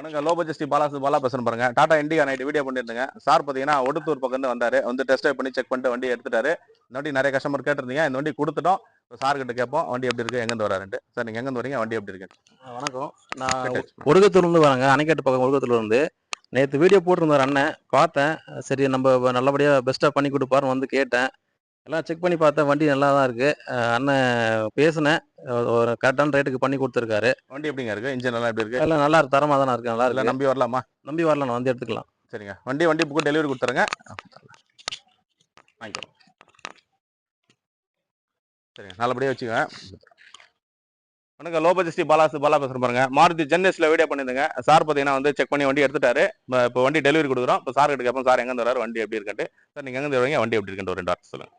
வணக்கம். Low budget Sri Bala Bala பேசுறேன் பாருங்க. டாடா இண்டிகா நைட் வீடியோ பண்ணிருந்தேங்க. சார் பார்த்தீங்கன்னா ஒடுத்தூர் பக்கம் வந்தாரு. வந்து டெஸ்ட் பண்ணி செக் பண்ணிட்டு வண்டி எடுத்துட்டாரு. இந்த வண்டி நிறைய கஸ்டமர் கேட்டிருந்தீங்க. இந்த வண்டி கொடுத்துட்டோம். சார் கிட்ட கேட்போம். வண்டி எப்படி இருக்கு? எங்கேருந்து வராருன்ட்டு. சார் நீங்க எங்கேருந்து வரீங்க? வண்டி எப்படி இருக்கு? வணக்கம். நான் கேட்டாச்சு. ஒடுக்கத்தூர்லேருந்து வரேங்க. அணைக்கட்டு பக்கம் ஒடுக்கத்தூர்லேருந்து நேற்று வீடியோ போட்டிருந்தார் அண்ணன். பார்த்தேன். சரி நம்ம நல்லபடியாக பெஸ்ட்டாக பண்ணி கொடுப்பாருன்னு வந்து கேட்டேன். எல்லாம் செக் பண்ணி பார்த்தேன். வண்டி நல்லா தான் இருக்குது அண்ணன் பேசினேன். ஒரு கரெக்டான ரேட்டுக்கு பண்ணி கொடுத்துருக்காரு. வண்டி எப்படிங்க இருக்கு? இன்ஜின் எல்லாம் எப்படி இருக்கு? எல்லாம் நல்லா இருக்கு. தரமாக தானே இருக்கு. நல்லா இல்ல நம்பி வரலாமா? நம்பி வரலாம். நான் வந்து எடுத்துக்கலாம். சரிங்க. வண்டி வண்டி புக்கு டெலிவரி கொடுத்துருங்க. வாங்கிக்கிறோம். சரிங்க. நல்லபடியாக வச்சுக்கோங்க. வணக்கம். லோ பட்ஜெட் ஸ்ரீ பாலா பேசுறேன் பாருங்க. மாருதி ஜென்எஸ்ல வீடியோ பண்ணிருந்தேங்க சார் பார்த்தீங்கன்னா வந்து செக் பண்ணி வண்டி எடுத்துட்டாரு. இப்போ வண்டி டெலிவரி கொடுக்குறோம். இப்போ சார் கிட்ட கேட்போம். சார் எங்க வராரு வண்டி எப்படி இருக்குன்ட்டு. சார் நீங்க எங்க வரீங்க வண்டி எப்படி இருக்குன்னு ஒரு ரெண்டு வார்த்தை சொல்லுங்க.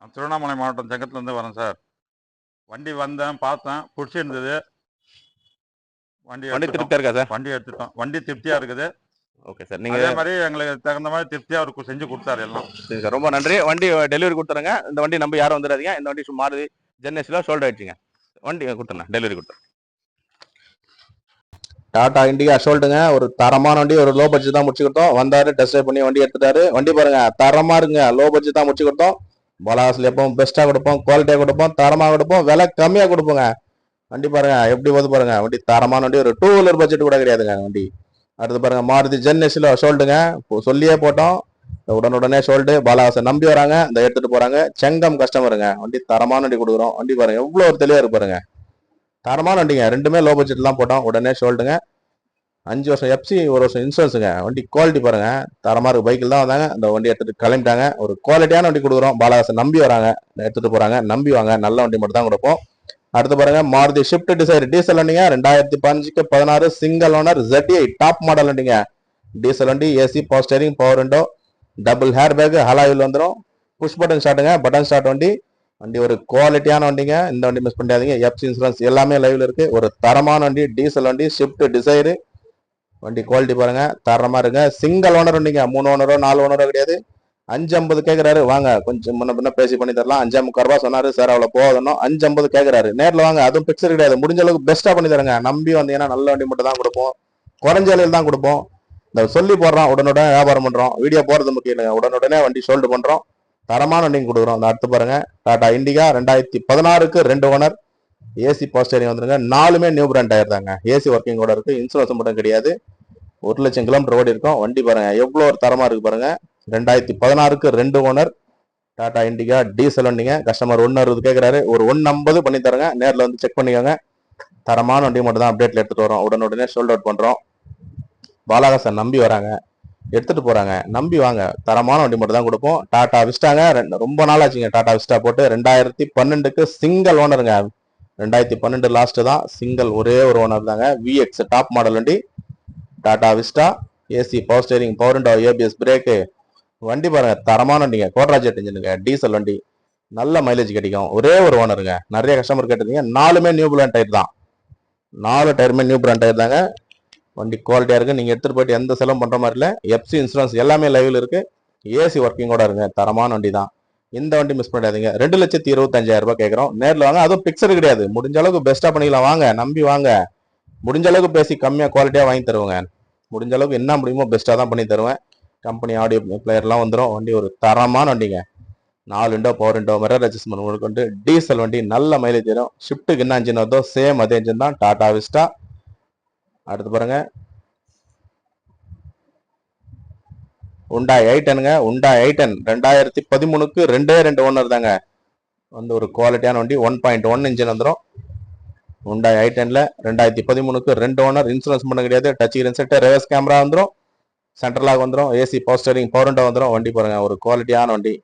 நான் திருவண்ணாமலை மாவட்டம் செங்கத்துலேருந்து வரேன் சார். வண்டி வந்தேன் பார்த்தேன் பிடிச்சிருந்தது. வண்டி வண்டி எடுத்துட்டோம். திருப்தியா இருக்கா சார்? வண்டி எடுத்துட்டோம். வண்டி திருப்தியாக இருக்குது. Okay sir. நீங்க அதே மாதிரி எங்களுக்கு தகுந்த மாதிரி திருப்தியாக அவருக்கு செஞ்சு கொடுத்தாரு எல்லாம். சரி சார். ரொம்ப நன்றி. வண்டி டெலிவரி கொடுத்துருங்க. இந்த வண்டி நம்பி யாரும் வந்துடாதீங்க. இந்த வண்டி சும்மா மாருதி ஜென்எஸ்ல சோல்ட் ஆயிடுச்சுங்க. வண்டி கொடுத்துருங்க. டெலிவரி கொடுத்துருங்க. டாடா இண்டிகா சொல்லிட்டுங்க ஒரு தரமான வண்டி ஒரு லோ பட்ஜெட் தான் முடிச்சு கொடுத்தோம். வந்தாரு டெஸ்ட் பண்ணி வண்டி எடுத்துட்டாரு. வண்டி பாருங்க தரமா இருக்குங்க. லோ பட்ஜெட் தான் முடிச்சு கொடுத்தோம். பலாஸ்ல எப்பவும் பெஸ்ட்டாக கொடுப்போம் குவாலிட்டியாக கொடுப்போம் தரமாக கொடுப்போம் விலை கம்மியாக கொடுப்போங்க. வண்டி பாருங்க எப்படி வந்து பாருங்க. வண்டி தரமான வண்டி ஒரு டூ வீலர் பட்ஜெட் கூட கிடையாதுங்க வண்டி. அடுத்து பாருங்க மாருதி ஜென்எஸ்ல ஷோல்டுங்க இப்போ சொல்லியே போட்டோம். உடனுடனே ஷோல்டு பாலாசை நம்பி வராங்க இந்த எடுத்துட்டு போறாங்க. செங்கம் கஸ்டமருங்க வண்டி தரமான வண்டி கொடுக்குறோம். வண்டி பாருங்க எவ்வளோ ஒரு தெளிவாக இருப்பாருங்க தரமான வண்டிங்க ரெண்டுமே லோ பட்ஜெட் தான் போட்டோம். உடனே ஷோல்டுங்க அஞ்சு வருஷம் எஃப்சி ஒரு வருஷம் இன்சூரன்ஸுங்க வண்டி குவாலிட்டி பாருங்க. தரமா இருக்கு. பைக்கில் தான் வந்தாங்க. அந்த வண்டி எடுத்துட்டு கிளம்பிட்டாங்க. ஒரு குவாலிட்டியான வண்டி கொடுக்குறோம். பாலகாசன் நம்பி வராங்க. எடுத்துட்டு போறாங்க. நம்பி வாங்க. நல்ல வண்டி மட்டும் தான் கொடுப்போம். அடுத்து பாருங்க மாருதி ஷிஃப்ட் டிசைர் டீசல் வண்டிங்க. ரெண்டாயிரத்தி பதினஞ்சுக்கு பதினாறு. Single owner ZTI top model வண்டிங்க. டீசல் வண்டி AC power steering power window double air bag ஹலாயில் வந்துடும் புஷ் பட்டன் ஸ்டார்ட்டுங்க பட்டன் ஸ்டார்ட் வண்டி. வண்டி ஒரு குவாலிட்டியான வண்டிங்க. இந்த வண்டி மிஸ் பண்ணாதீங்க எஃப்சி இன்சூரன்ஸ் எல்லாமே லைவ்ல இருக்கு. ஒரு தரமான வண்டி. டீசல் வண்டி ஷிஃப்ட் டிசைரு வண்டி குவாலிட்டி பாருங்க தரமா இருங்க சிங்கிள் ஓனர் நீங்க மூணு ஓனரோ நாலு ஓனரோ கிடையாது. அஞ்சு ஐம்பது கேட்கறாரு வாங்க கொஞ்சம் முன்ன பின்ன பேசி பண்ணி தரலாம். அஞ்சு முக்கால் ரூபா சொன்னாரு சார் அவ்வளவு போகணும் அஞ்சு ஐம்பது கேட்கறாரு நேரில் வாங்க அதுவும் பிக்சர் கிடையாது. முடிஞ்ச அளவுக்கு பெஸ்டா பண்ணி தருங்க. நம்பி வந்தீங்கன்னா நல்ல வண்டி மட்டும் தான் கொடுப்போம். குறைஞ்ச விலையில தான் கொடுப்போம். இந்த சொல்லி போடுறோம் உடனுடனே வியாபாரம் பண்றோம். வீடியோ போறது முக்கியம் இல்லைங்க. உடனுடனே வண்டி சோல்டு பண்றோம். தரமான வண்டிங்க கொடுக்குறோம். அந்த அடுத்து பாருங்க டாடா இண்டிகா ரெண்டாயிரத்தி பதினாறுக்கு ரெண்டு ஓனர் ஏசி பாஸ்டேரியம் வந்துருங்க. நாலுமே நியூ பிராண்ட் டயர் தாங்க ஏசி ஒர்க்கிங் கூட இருக்கு. இன்சூரன்ஸ் மட்டும் கிடையாது. ஒரு லட்சம் கிலோமீட்டர் ஓடி இருக்கும். வண்டி பாருங்க. எவ்வளோ ஒரு தரமா இருக்கு பாருங்க. ரெண்டாயிரத்தி பதினாறுக்கு ரெண்டு ஓனர் டாடா இண்டிகா டீசல் வண்டிங்க. கஸ்டமர் ஒன்று அறுபது கேட்குறாரு ஒரு ஒன்று ஐம்பது பண்ணி தருங்க. நேரில் வந்து செக் பண்ணிக்கோங்க. தரமான வண்டி மட்டும் தான் அப்டேட்ல எடுத்துகிட்டு வரோம். உடனுடனே ஷோல்ட் அவுட் பண்ணுறோம் பாலாகாசன் நம்பி வராங்க. எடுத்துட்டு போறாங்க. நம்பி வாங்க. தரமான வண்டி மட்டும் தான் கொடுப்போம். டாடா விஸ்டாங்க ரெண்டு- ரொம்ப நாள் ஆச்சுங்க. டாடா விஸ்டா போட்டு ரெண்டாயிரத்தி பன்னெண்டுக்கு சிங்கிள் ஓனருங்க ரெண்டாயிரத்தி பன்னெண்டு லாஸ்ட் தான். சிங்கிள் ஒரே ஒரு ஓனர் தாங்க. விஎக்ஸ் டாப் மாடல் வண்டி. Tata Vista AC power steering power window ABS brake வண்டி பாருங்க தரமான வண்டிங்க. கோட்ராஜெட் இன்ஜினுங்க டீசல் வண்டி. நல்ல மைலேஜ் கிடைக்கும். ஒரே ஒரு ஓனருங்க நிறைய கஸ்டமர் கேட்டிருந்தீங்க. நாலுமே நியூ பிராண்ட் டயர் தான். நாலு டயருமே நியூ பிராண்ட் டயர் தாங்க. வண்டி குவாலிட்டியாக இருக்குது நீங்கள் எடுத்துகிட்டு போயிட்டு எந்த செலவும் பண்ணுற மாதிரி இல்லை. எஃப்சி இன்சூரன்ஸ் எல்லாமே லைவில் இருக்குது ஏசி ஒர்க்கிங்கோட இருங்க. தரமான வண்டி தான். இந்த வண்டி மிஸ் பண்ணாதீங்க ரெண்டு லட்சத்தி இருபத்தஞ்சாயிரம் ரூபாய் கேட்குறோம் நேரில் வாங்க. அதுவும் பிக்சர் கிடையாது. முடிஞ்ச அளவுக்கு பெஸ்ட்டாக பண்ணிக்கலாம். வாங்க. நம்பி வாங்க. முடிஞ்ச அளவுக்கு பேசி கம்மியாக குவாலிட்டியாக வாங்கி தருவாங்க. முடிஞ்ச அளவுக்கு என்ன முடியுமோ பெஸ்ட்டாக தான் பண்ணி தருவேன். கம்பெனி ஆடியோ பிளேயர்லாம் வந்துடும் வண்டி ஒரு தரமான வண்டிங்க. நாலு window power window mirror adjustment முழுக்கொண்டு diesel வண்டி நல்ல மைலேஜ் தரும் ஷிஃப்ட்டுக்கு என்ன இன்ஜின் வருதோ சேம் அதே இன்ஜின் தான். டாடா விஸ்டா அடுத்து பாருங்கள் உண்டா ஐட்டனுங்க உண்டா ஐட்டன். ரெண்டாயிரத்தி பதிமூணுக்கு ரெண்டே ரெண்டு ஓனர் தாங்க. வந்து ஒரு குவாலிட்டியான வண்டி ஒன் பாயிண்ட் ஒன் இன்ஜின் வந்துடும் உண்டா ஐட்டன்ல ரெண்டாயிரத்தி பதிமூணுக்கு ரெண்டு ஓனர் இன்சூரன்ஸ் பண்ண கிடையாது. டச் இன்செட்டு ரிவர்ஸ் கேமரா வந்துடும் சென்ட்ரலாக வந்துடும் AC power steering power window வந்துடும் வண்டி பாருங்கள் ஒரு குவாலிட்டியான வண்டி.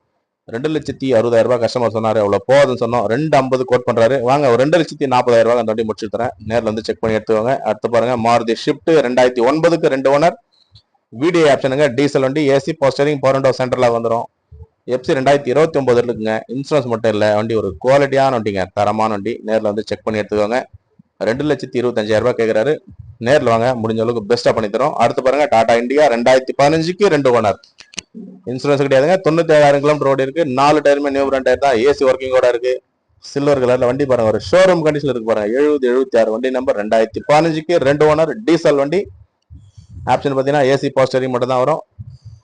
ரெண்டு லட்சத்தி அறுபதாயிரம் ரூபாய் கஸ்டமர் சொன்னார். அவ்வளோ போகுதுன்னு சொன்னோம். ரெண்டு ஐம்பது கோட் பண்ணுறாரு வாங்க ஒரு ரெண்டு லட்சத்தி நாற்பதாயிரம் ரூபாய் அந்த வண்டி முடிச்சு தரேன். நேரில் வந்து செக் பண்ணி எடுத்துக்கோங்க. அடுத்து பாருங்கள் மாருதி ஷிஃப்ட் ரெண்டாயிரத்தி ஒன்பதுக்கு ரெண்டு ஓனர் வீடியோ ஆப்ஷனுங்க டீசல் வண்டி AC power steering power window சென்டரில் வந்துடும் எஃப்சி ரெண்டாயிரத்தி இருபத்தி ஒம்பது இருக்குங்க. இன்சூரன்ஸ் மட்டும் இல்லை வண்டி ஒரு குவாலிட்டியான வண்டிங்க. தரமான வண்டி. நேரில் வந்து செக் பண்ணி எடுத்துக்கோங்க. ரெண்டு லட்சத்தி இருபத்தஞ்சாயிரரூபா கேட்குறாரு நேரில் வாங்க முடிஞ்ச அளவுக்கு பெஸ்ட்டாக பண்ணித்தரும் அடுத்து பாருங்க டாடா இந்தியா ரெண்டாயிரத்தி பதினஞ்சுக்கு ரெண்டு ஓனர். இன்சூரன்ஸ் கிடையாதுங்க. தொண்ணூத்தேழாயிரம் கிலோமீட்டர் ரோடு இருக்கு. நாலு டயருமே நியூ பிராண்ட் டயர் தான். ஏசி ஒர்க்கிங்கோட இருக்கு. சில்வர் கலர்ல வண்டி பாருங்க. ஒரு ஷோரூம் கண்டிஷன் இருக்கு பாருங்க. எழுபது எழுபத்தி ஆறு வண்டி நம்பர் ரெண்டாயிரத்தி பதினஞ்சுக்கு ரெண்டு ஓனர். டீசல் வண்டி. ஆப்ஷன் பார்த்தீங்கன்னா ஏசி பாஸ்டரிங் மட்டும் தான் வரும்.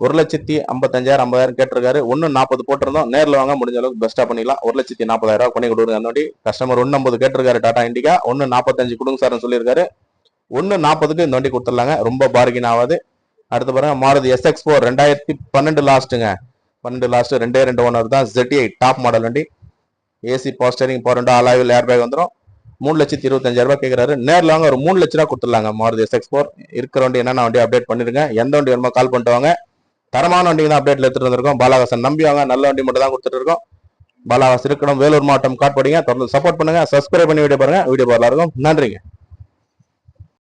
ஒரு லட்சத்தி ஐம்பத்தஞ்சாயிரம் ஐம்பதாயிரம் கேட்டிருக்காரு. ஒன்று நாற்பது போட்டிருந்தோம். நேரில் வாங்க முடிஞ்ச அளவுக்கு பெஸ்ட்டாக பண்ணிக்கலாம் ஒரு லட்சத்தி நாற்பதாயிரம் ரூபாய் பண்ணி கொடுங்க. அந்த வண்டி கஸ்டமர் ஒன்று ஐம்பது கேட்டிருக்காரு டாடா இண்டிகா ஒன்று நாற்பத்தஞ்சு கொடுங்க சார்னு சொல்லியிருக்காரு. ஒன்று நாற்பதுக்கு இந்த வண்டி கொடுத்துடலாங்க. ரொம்ப பார்கின் ஆகாது. அடுத்து பாருங்க மாருதி எஸ்எக்ஸ் ஃபோர் ரெண்டாயிரத்தி பன்னெண்டு லாஸ்ட்டுங்க பன்னெண்டு லாஸ்ட் ரெண்டே ரெண்டு ஓனர் தான் ZTI டாப் மாடல் வண்டி. ஏசி பாஸ்டரிங் பவர் ரெண்டு ஆலாவில் ஏர் பேக் வந்துடும் மூணு லட்சத்தி இருபத்தஞ்சாயிரம் ரூபாய் கேட்குறாரு நேரில் வாங்க ஒரு மூணு லட்ச ரூபா கொடுத்துடலாங்க. மாருதி எஸ்எக்ஸ் ஃபோர் இருக்கிற வண்டி என்னென்ன வண்டி அப்டேட் பண்ணிருங்க. எந்த வண்டி வேணுமோ கால் பண்ணிட்டு வாங்க. தரமான வண்டி தான் அப்டேட்ல எடுத்துட்டு வந்திருக்கோம். பாலாகாசன் நம்பி வாங்க. நல்ல வண்டி மட்டும் தான் கொடுத்துட்டு இருக்கோம். பாலாகாஸ் இருக்கணும். வேலூர் மாவட்டம் காட்படிங்க. தொடர்ந்து சப்போர்ட் பண்ணுங்க. சப்ஸ்கிரைப் பண்ணி வீடியோ பாருங்க. வீடியோ பார்க்கலாம் இருக்கும் நன்றிங்க.